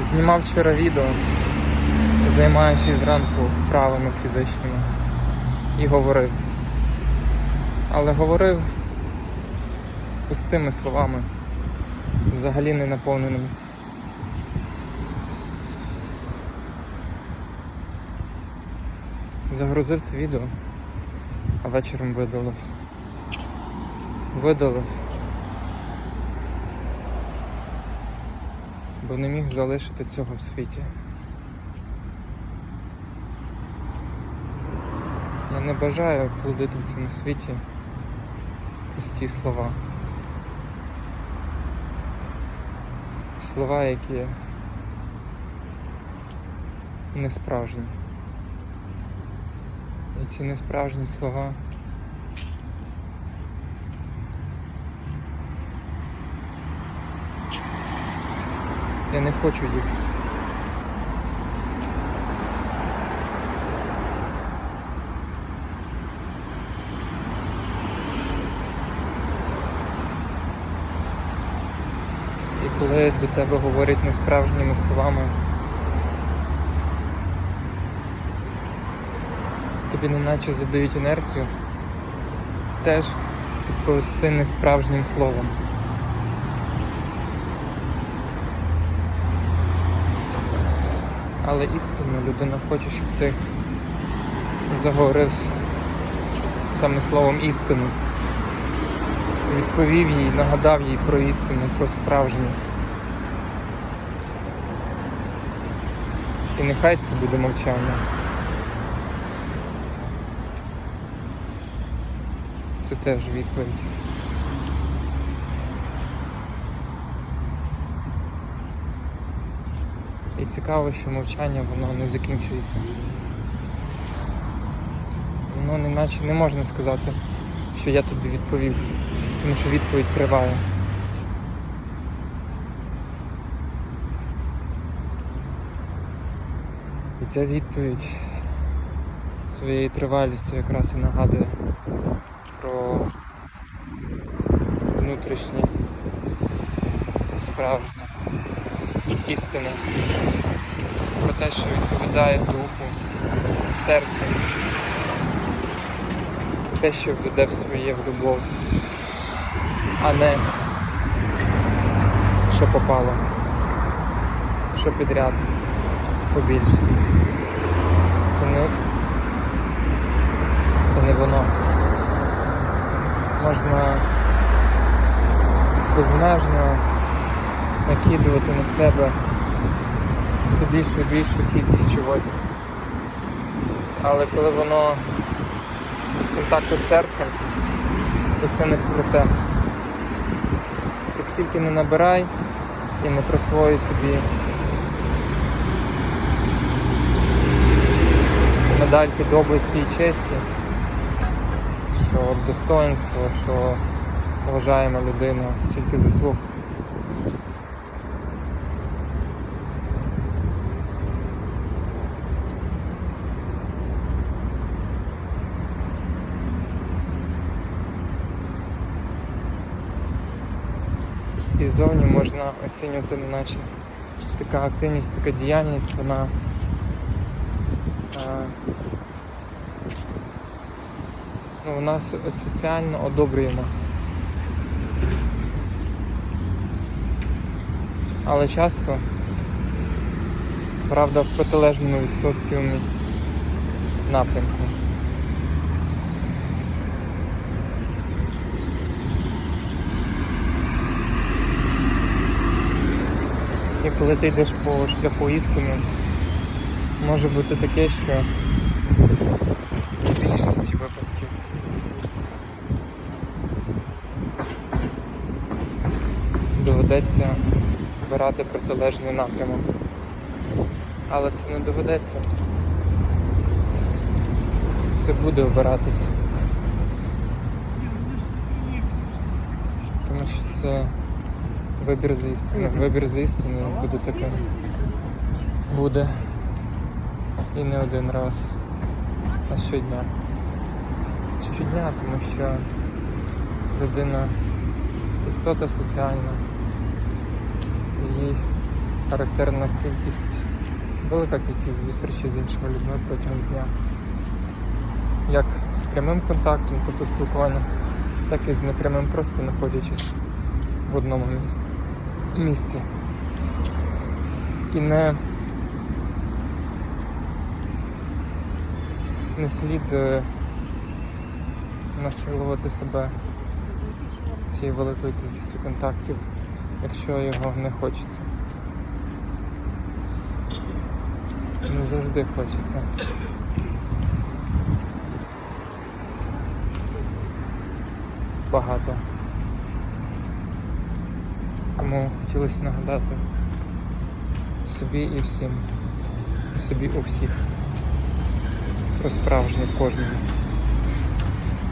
Знімав вчора відео, займаючись зранку вправами фізичними. І говорив. Але говорив пустими словами, взагалі не наповненими. Загрузив це відео, а вечором видалив. Видалив. Бо не міг залишити цього в світі. Я не бажаю плодити в цьому світі пусті слова. Слова, які не справжні. І ці несправжні слова я не хочу їх. І коли до тебе говорять несправжніми словами, тобі неначе задають інерцію, теж відповісти несправжнім словом. Але істинно людина хоче, щоб ти заговорив саме словом істину. Відповів їй, нагадав їй про істину, про справжнє. І нехай це буде мовчання. Це теж відповідь. І цікаво, що мовчання воно не закінчується. Воно неначе не можна сказати, що я тобі відповів, тому що відповідь триває. І ця відповідь своєю тривалістю якраз і нагадує про внутрішнє справжнє істину, про те, що відповідає духу, серцю, те, що веде в своє в любов, а не що попало, що підряд побільше. Це не це не воно. Можна безмежно накидувати на себе все більшу і більшу кількість чогось. Але коли воно без контакту з серцем, то це не про те. І скільки не набирай і не присвоюй собі медальки доблесті і честі, що достоинство, що вважаємо людина, стільки заслуг. І ззовні можна оцінювати, неначе така активність, така діяльність, вона е, ну, вона соціально одобрюєма. Але часто, правда, в протилежному від соціумі напрямку. І коли ти йдеш по шляху істини, може бути таке, що в більшості випадків доведеться обирати протилежний напрямок. Але це не доведеться. Це буде обиратись. Тому що це вибір з істини. Вибір з істини буде таким. Буде. І не один раз. А щодня. Щодня, тому що людина істота соціальна. Їй характерна кількість, велика кількість зустрічей з іншими людьми протягом дня. Як з прямим контактом, тобто спілкування, так і з непрямим, просто знаходячись в одному місці. Місці. І не, не слід е, насилувати себе цією великою кількістю контактів, якщо його не хочеться. Не завжди хочеться. Багато. Тому хотілося нагадати собі і всім, собі у всіх про справжнє кожному.